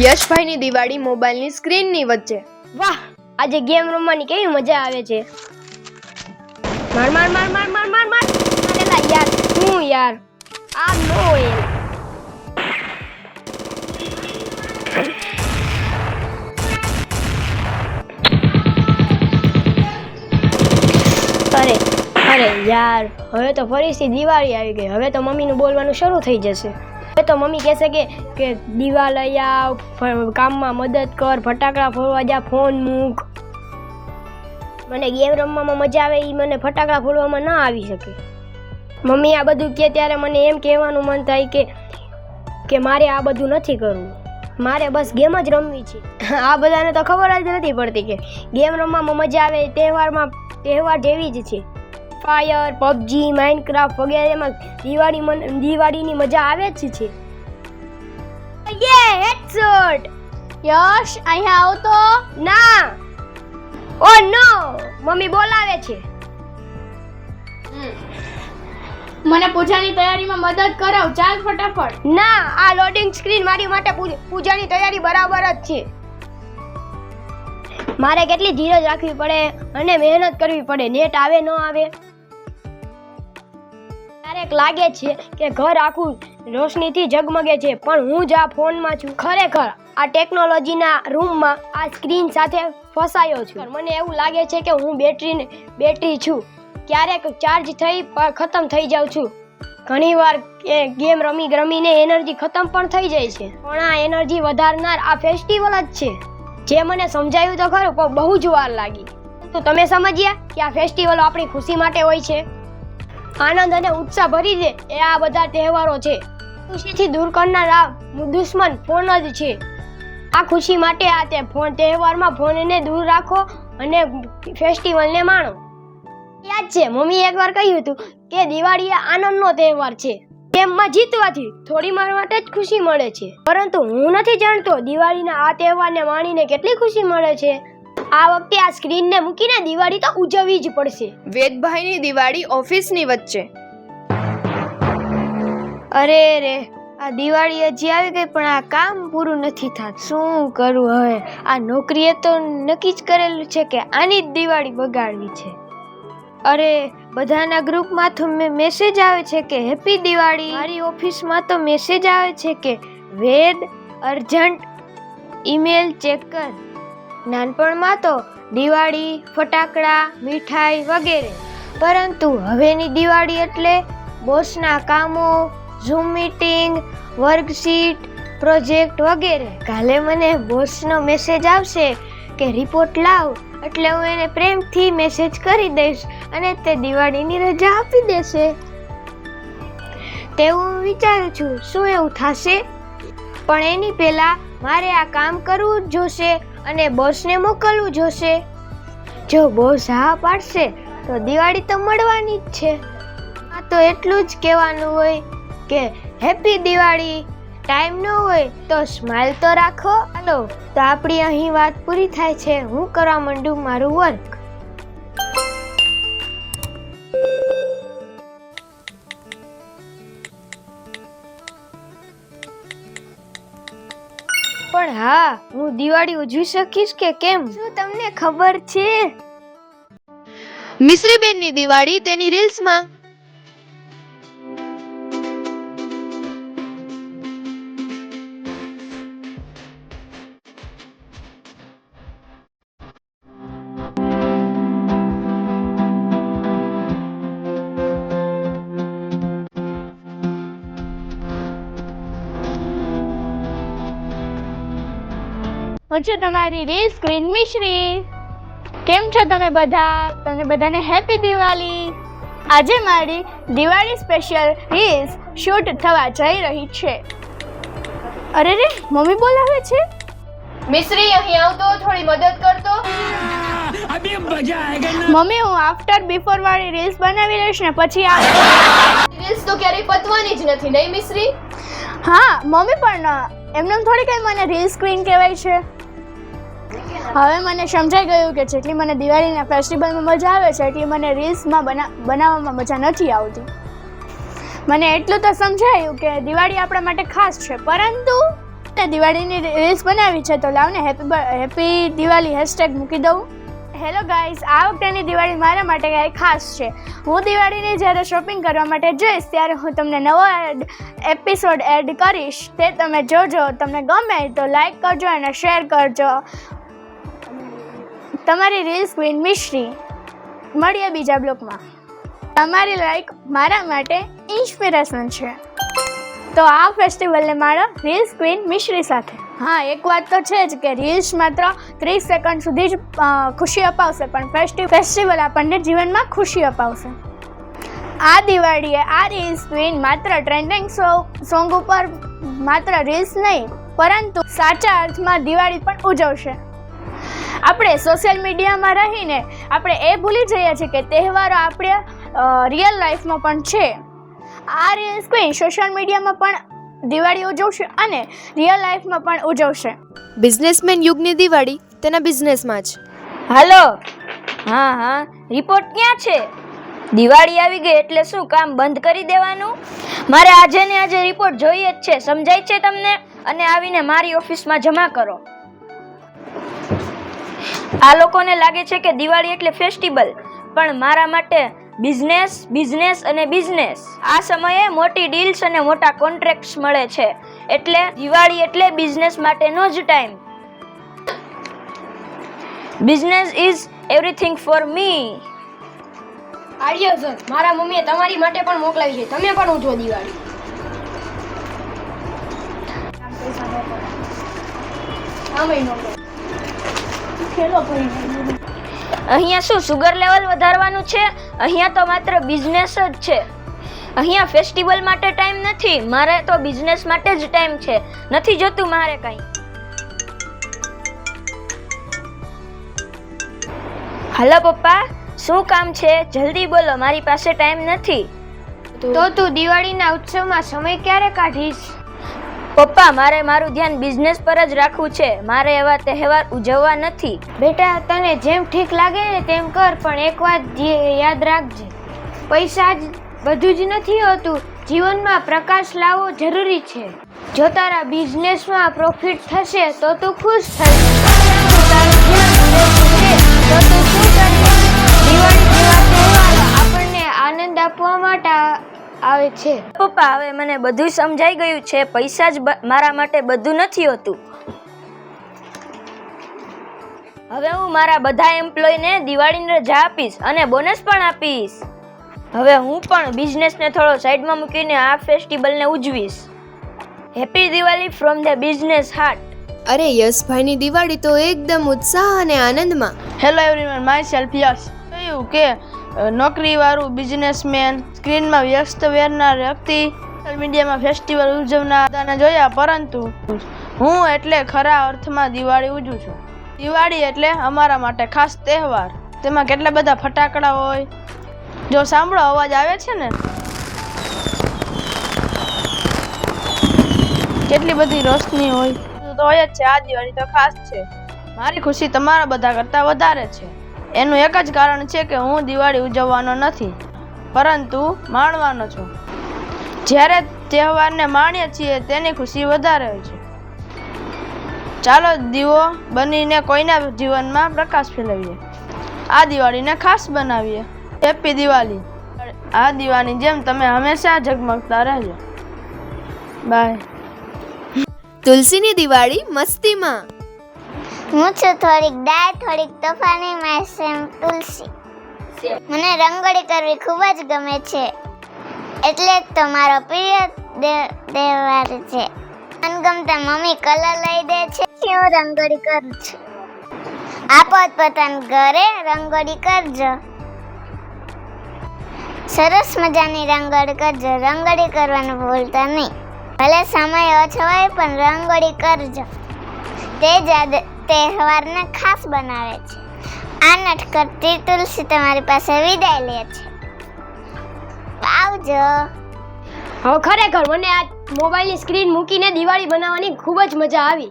યશભાઈની દિવાળી મોબાઈલની સ્ક્રીનની વચ્ચે. વાહ, આજે ગેમ રમવાની કેવી મજા આવે છે. માર માર માર માર માર માર માર. મારેલા યાર, હું યાર. આ નો એ અરે અરે યાર, હવે તો ફરીથી દિવાળી આવી ગઈ. હવે તો મમ્મીનું બોલવાનું શરૂ થઈ જશે. હવે તો મમ્મી કહેશે કે કે દીવા લઈ આવ કામમાં મદદ કર, ફટાકડા ફોડવા જા, ફોન મૂક. મને ગેમ રમવામાં મજા આવે એ મને ફટાકડા ફોડવામાં ના આવી શકે. મમ્મી આ બધું કહે ત્યારે મને એમ કહેવાનું મન થાય કે કે મારે આ બધું નથી કરવું. મારે બસ ગેમ જ રમવી છે. આ બધાને તો ખબર જ નથી પડતી કે, ગેમ રમવામાં મજા આવે, તહેવારમાં, તહેવાર જેવી જ છે. ફાયર પબજી માઇનક્રાફ્ટ વગેરેમાં દિવાળી દિવાળીની મજા આવે જ છે. યે હેડશોટ યશ અહીંયા આવતો ના. ઓ નો મમ્મી બોલાવે છે. મને પૂજાની તૈયારીમાં મદદ કરાવ ચાલ ફટાફટ. ના આ લોડિંગ સ્ક્રીન મારી માટે પૂજ- પૂજાની તૈયારી બરાબર જ છે. મારે કેટલી ધીરજ રાખવી પડે અને મહેનત કરવી પડે. નેટ આવે ન આવે. ક્યારેક લાગે છે કે ઘર આખું રોશનીથી ઝગમગે છે, પણ હું જ આ ફોનમાં છું. ખરેખર, આ ટેકનોલોજીના રૂમમાં આ સ્ક્રીન સાથે ફસાયો છું. મને એવું લાગે છે કે હું બેટરી બેટરી છું. ક્યારેક ચાર્જ થઈ ખતમ થઈ જાઉં છું. ઘણીવાર ગેમ રમી રમીને એનર્જી ખતમ પણ થઈ જાય છે. પણ આ એનર્જી વધારનાર આ ફેસ્ટિવલ જ છે. જે મને સમજાયું તો ખરું, પણ બહુ જ વાર લાગી. તો તમે સમજ્યા કે આ ફેસ્ટિવલ આપણી ખુશી માટે હોય છે? આનંદ અને ઉત્સાહ ભરી દે. એ આ બધા તહેવારો છે. ખુશીથી દૂર કરનાર આ દુશ્મન ફોન જ છે. આ ખુશી માટે આ તે ફોન, તહેવારમાં ફોનને દૂર રાખો અને ફેસ્ટિવલને માણો. યાદ છે મમ્મી એકવાર કહ્યું હતું કે દિવાળી આનંદનો તહેવાર છે. ગેમમાં જીતવાથી થોડી માર માટે જ ખુશી મળે છે. પરંતુ હું નથી જાણતો દિવાળીના આ તહેવારને માણીને કેટલી ખુશી મળે છે. આ વખતે આ સ્ક્રીનને મૂકીને દિવાળી તો ઉજવવી જ પડશે. વેદભાઈની દિવાળી ઓફિસની વચ્ચે. અરે રે આ દિવાળી હજી આવી ગઈ પણ આ કામ પૂરું નથી થતું. શું કરું હવે? આ નોકરીએ તો નક્કી જ કરેલું છે કે આની જ દિવાળી બગાડવી છે. અરે બધાના ગ્રુપમાં તો મેસેજ આવે છે કે હેપી દિવાળી. મારી ઓફિસમાં તો મેસેજ આવે છે કે વેદ અર્જન્ટ ઈમેલ ચેક કર. નાનપણમાં તો દિવાળી, ફટાકડા, મીઠાઈ વગેરે. પરંતુ હવેની દિવાળી એટલે બોસના કામો ઝૂમ મીટિંગ વર્કશીટ પ્રોજેક્ટ વગેરે. કાલે મને બોસનો મેસેજ આવશે કે રિપોર્ટ લાવ. એટલે હું એને પ્રેમથી મેસેજ કરી દઈશ અને તે દિવાળીની રજા આપી દેશે. તેવું હું વિચારું છું. શું એવું થશે? પણ એની પહેલાં મારે આ કામ કરવું જોશે. અને બોસને મોકલવું જોશે. જો બોસ હા પાડશે, તો દિવાળી તો મળવાની જ છે. આ તો એટલું જ કહેવાનું હોય કે હેપી દિવાળી. ટાઈમ ન હોય તો સ્માઇલ તો રાખો. હાલો, તો આપણી અહીં વાત પૂરી થાય છે. હું કરવા માંડું, મારું વર્ક પણ હા હું દિવાળી ઉજવી શકીશ કે કેમ? શું તમને ખબર છે? મિશ્રીબેનની દિવાળી તેની રીલ્સમાં હું છું તમારી રીલ સ્ક્રીન મિશ્રી? કેમ છો તમે બધા? તમે બધાને હેપી દિવાળી. આજે મારી દિવાળી સ્પેશિયલ રીલ્સ શૂટ થવા જઈ રહી છે. અરે રે, મમ્મી બોલાવે છે? મિશ્રી, અહીં આવતો, થોડી મદદ કરતો. મમ્મી, હું આફ્ટર બિફોર વાળી રીલ્સ બનાવી લઈશ ને પછી આ રીલ્સ તો ક્યારેય પતવાની જ નથી, નહીં મિશ્રી? હા, મમ્મી પણ એમને થોડી કઈ મને રીલ સ્ક્રીન કહેવાય છે. હવે મને સમજાઈ ગયું કે જેટલી મને દિવાળીના ફેસ્ટિવલમાં મજા આવે છે, એટલી મને રીલ્સમાં બના, બનાવવામાં મજા નથી આવતી. મને એટલું તો સમજાયું કે દિવાળી આપણા માટે ખાસ છે, પરંતુ તે દિવાળીની રીલ્સ બનાવી છે, તો લાવને હેપી હેપી દિવાળી હેશટેગ મૂકી દઉં. હેલો ગાઈઝ આ વખતેની દિવાળી મારા માટે કંઈ ખાસ છે. હું દિવાળીની જ્યારે શોપિંગ કરવા માટે જઈશ, ત્યારે હું તમને નવો એડ એપિસોડ એડ કરીશ. તે તમે જોજો, તમને ગમે તો લાઈક કરજો અને શેર કરજો. તમારી રીલ્સ ક્વીન મિશ્રી મળીએ બીજા બ્લોકમાં. તમારી લાઈક મારા માટે ઇન્સ્પિરેશન છે. તો આ ફેસ્ટિવલને માણો રીલ્સ ક્વીન મિશ્રી સાથે. હા, એક વાત તો છે જ કે રીલ્સ માત્ર ત્રીસ સેકન્ડ સુધી જ ખુશી અપાવશે, પણ ફેસ્ટિવ ફેસ્ટિવલ આપણને જીવનમાં ખુશી અપાવશે. આ દિવાળીએ આ રીલ્સ ક્વીન માત્ર ટ્રેન્ડિંગ સોંગ ઉપર માત્ર રીલ્સ નહીં, પરંતુ સાચા અર્થમાં દિવાળી પણ ઉજવશે. આપણે સોશિયલ મીડિયામાં રહીને આપણે એ ભૂલી જઈએ છીએ કે તહેવારો આપણે રિયલ લાઈફમાં પણ છે. આ રીલ્સ ક્વીન સોશિયલ મીડિયામાં પણ દિવાળી ઉજવશે અને રિયલ લાઈફમાં પણ ઉજવશે. બિઝનેસમેન યુગની દિવાળી તેના બિઝનેસમાં જ. હાલો હા હા. રિપોર્ટ ક્યાં છે? દિવાળી આવી ગઈ એટલે શું કામ બંધ કરી દેવાનું? મારે આજે ને આજે રિપોર્ટ જોઈએ જ છે. સમજાય છે તમને? અને આવીને મારી ઓફિસમાં જમા કરો. આ લોકોને લાગે છે કે દિવાળી એટલે ફેસ્ટિવલ પણ મારા માટે બિઝનેસ બિઝનેસ અને બિઝનેસ. આ સમયે મોટી ડીલ્સ અને મોટા કોન્ટ્રાક્ટ્સ મળે છે એટલે દિવાળી એટલે બિઝનેસ માટેનો જ time. Business is everything for me. Arya sir મારા મમ્મીએ તમારી માટે પણ મોકલાવી છે. તમે પણ ઉજવો દિવાળી. આ મહિનો અહીંયા શું સુગર લેવલ વધારવાનું છે? અહીંયા તો માત્ર બિઝનેસ જ છે. અહીંયા ફેસ્ટિવલ માટે ટાઈમ નથી મારે તો બિઝનેસ માટે જ ટાઈમ છે. નથી જોતું મારે કાંઈ. હાલો પપ્પા શું કામ છે? જલ્દી બોલો મારી પાસે ટાઈમ નથી. તો તું દિવાળીના ઉત્સવમાં સમય ક્યારે કાઢીશ? પપ્પા, મારે મારું ધ્યાન બિઝનેસ પર જ રાખવું છે. મારે એવા તહેવાર ઉજવવા નથી. બેટા, તને જેમ ઠીક લાગે ને તેમ કર, પણ એક વાત યાદ રાખજે. પૈસા જ બધું જ નથી હોતું. જીવનમાં પ્રકાશ લાવવો જરૂરી છે. જો તારા બિઝનેસમાં પ્રોફિટ થશે, તો તું ખુશ થઈશ આવે છે? પપ્પા હવે મને બધું સમજાઈ ગયું છે. પૈસા જ મારા માટે બધું નથી હોતું. હવે હું મારા બધા એમ્પ્લોયને દિવાળીની રજા આપીશ અને બોનસ પણ આપીશ. હવે હું પણ બિઝનેસને થોડો સાઈડમાં મૂકીને આ ફેસ્ટિવલને ઉજવીશ. Happy Diwali from the business heart. અરે યશભાઈની દિવાળી તો એકદમ ઉત્સાહ અને આનંદમાં. Hello everyone my self Yash કહ્યું કે નોકરીવાળું બિઝનેસમેન સ્ક્રીનમાં વ્યસ્ત વેરનાર વ્યક્તિ સોશિયલ મીડિયામાં ફેસ્ટિવલ ઉજવનાર જોયા, પરંતુ હું એટલે ખરા અર્થમાં દિવાળી ઉજવું છું. દિવાળી એટલે અમારા માટે ખાસ તહેવાર. તેમાં કેટલા બધા ફટાકડા હોય? જો સાંભળો, અવાજ આવે છે ને? કેટલી બધી રોશની હોય. તો હોય જ છે, આ દિવાળી તો ખાસ છે. મારી ખુશી તમારા બધા કરતાં વધારે છે. એનું એક જ કારણ છે કે હું દિવાળી ઉજવવાનો નથી, પરંતુ માણવાનો છું. જ્યારે તહેવારને માણીએ છીએ, તેની ખુશી વધારે હોય છે. ચાલો દીવો બનીને કોઈના જીવનમાં પ્રકાશ ફેલાવીએ. આ દિવાળીને ખાસ બનાવીએ. હેપી દિવાળી. આ દિવાળી જેમ તમે હંમેશા ઝગમગતા રહેજો. બાય તુલસીની દિવાળી મસ્તીમાં. હું છું થોડીક ડાય થોડીક તોફાની માય સેમ તુલસી. મને રંગોળી કરવી ખૂબ જ ગમે છે. એટલે જ તો મારો પ્રિય તહેવાર છે. મનગમતા મમ્મી કલર લઈ દે છે. કે હું રંગોળી કરું છું. આપો જ પોતાના ઘરે રંગોળી કરજો. સરસ મજાની રંગોળી કરજો. રંગોળી કરવાનું ભૂલતા નહીં. ભલે સમય ઓછો હોય, પણ રંગોળી કરજો. તે જ તહેવારને ખાસ બનાવે છે. આ નટકરતી તુલસી તમારી પાસે વિદાય લે છે. આવજો. હવે ખરેખર મને આ મોબાઈલની સ્ક્રીન મૂકીને દિવાળી બનાવવાની ખૂબ જ મજા આવી.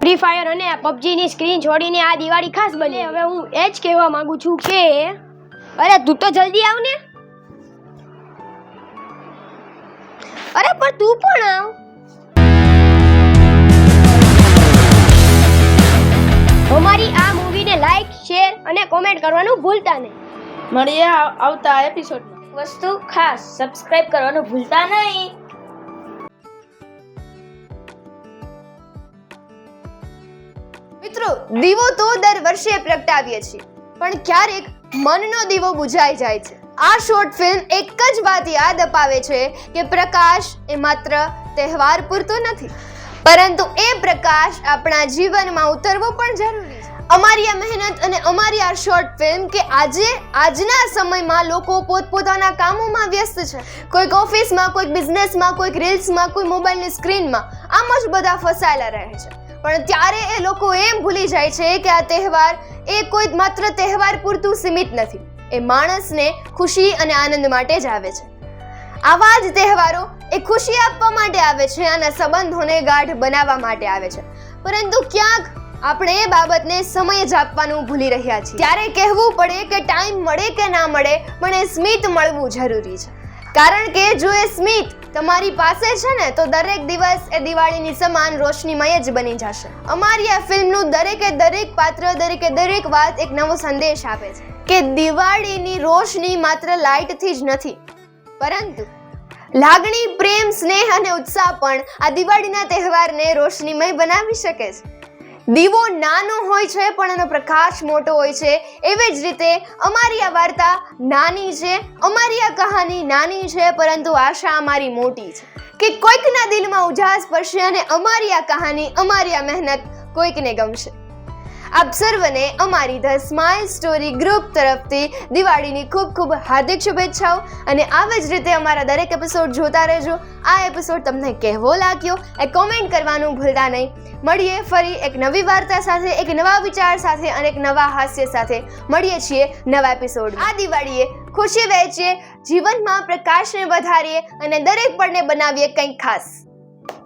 ફ્રી ફાયર અને પબજીની સ્ક્રીન છોડીને આ દિવાળી ખાસ બની. હવે હું એ જ કહેવા માંગુ છું કે અરે તું તો જલ્દી આવ ને અરે પણ તું પણ આવ. અમારી આ મૂવીને લાઈક શેર અને કોમેન્ટ કરવાનું ભૂલતા નહીં. મળીએ આવતા એપિસોડમાં વસ્તુ ખાસ. સબસ્ક્રાઇબ કરવાનું ભૂલતા નહીં. મિત્રો દીવો તો દર વર્ષે પ્રગટાવીએ છીએ પણ ક્યારેક મનનો દીવો બુઝાઈ જાય છે. આ શોર્ટ ફિલ્મ એક જ વાત યાદ અપાવે છે કે પ્રકાશ એ માત્ર તહેવાર પૂરતો નથી. પરંતુ એ પ્રકાશ આપણા જીવનમાં ઉતરવો પણ જરૂરી છે. અમારી આ મહેનત અને અમારી આ શોર્ટ ફિલ્મ કે આજે, આજના સમયમાં લોકો પોતપોતાના કામોમાં વ્યસ્ત છે. કોઈક ઓફિસમાં કોઈક બિઝનેસમાં કોઈક રીલ્સમાં કોઈ મોબાઈલની સ્ક્રીનમાં આમ જ બધા ફસાયેલા રહે છે. પણ ત્યારે એ લોકો એમ ભૂલી જાય છે કે આ તહેવાર એ કોઈ માત્ર તહેવાર પૂરતું સીમિત નથી. એ માણસને ખુશી અને આનંદ માટે જ આવે છે. આવા જ તહેવારો એ ખુશી આપવા માટે આવે છે અને સંબંધોને ગાઢ બનાવવા માટે આવે છે. પરંતુ ક્યાંક આપણે એ બાબતને સમય જ આપવાનું ભૂલી રહ્યા છીએ. ત્યારે કહેવું પડે કે ટાઈમ મળે કે ના મળે, પણ એ સ્મિત મળવું જરૂરી છે. કારણ કે જો એ સ્મિત તમારી પાસે છે ને, તો દરેક દિવસ એ દિવાળીની સમાન રોશનીમય જ બની જશે. અમારી આ ફિલ્મનું દરેકે દરેક પાત્ર, દરેકે દરેક વાત એક નવો સંદેશ આપે છે કે દિવાળીની રોશની માત્ર લાઇટથી જ નથી, પરંતુ લાગણી, પ્રેમ, સ્નેહ અને ઉત્સાહ પણ આ દિવાળીના તહેવારને રોશનીમય બનાવી શકે છે. દીવો નાનો હોય છે, પણ એનો પ્રકાશ મોટો હોય છે. એવી જ રીતે અમારી આ વાર્તા નાની છે, અમારી આ કહાની નાની છે, પરંતુ આશા અમારી મોટી છે કે કોઈકના દિલમાં ઉજાસ પડશે અને અમારી આ કહાની, અમારી આ મહેનત કોઈકને ગમશે. આપ સર્વને અમારી ધ સ્માઇલ સ્ટોરી ગ્રુપ તરફથી દિવાળીની ખૂબ ખૂબ હાર્દિક શુભેચ્છાઓ. અને આવી જ રીતે અમારા દરેક એપિસોડ જોતા રહેજો. આ એપિસોડ તમને કહેવો લાગ્યો એ કોમેન્ટ કરવાનું ભૂલતા નહીં. મળીએ ફરી એક નવી વાર્તા સાથે, એક નવા વિચાર સાથે અને એક નવા હાસ્ય સાથે. મળીએ છીએ નવા એપિસોડ આ દિવાળીએ ખુશી વહેંચીએ, જીવનમાં પ્રકાશને વધારીએ અને દરેક પળને બનાવીએ કંઈક ખાસ.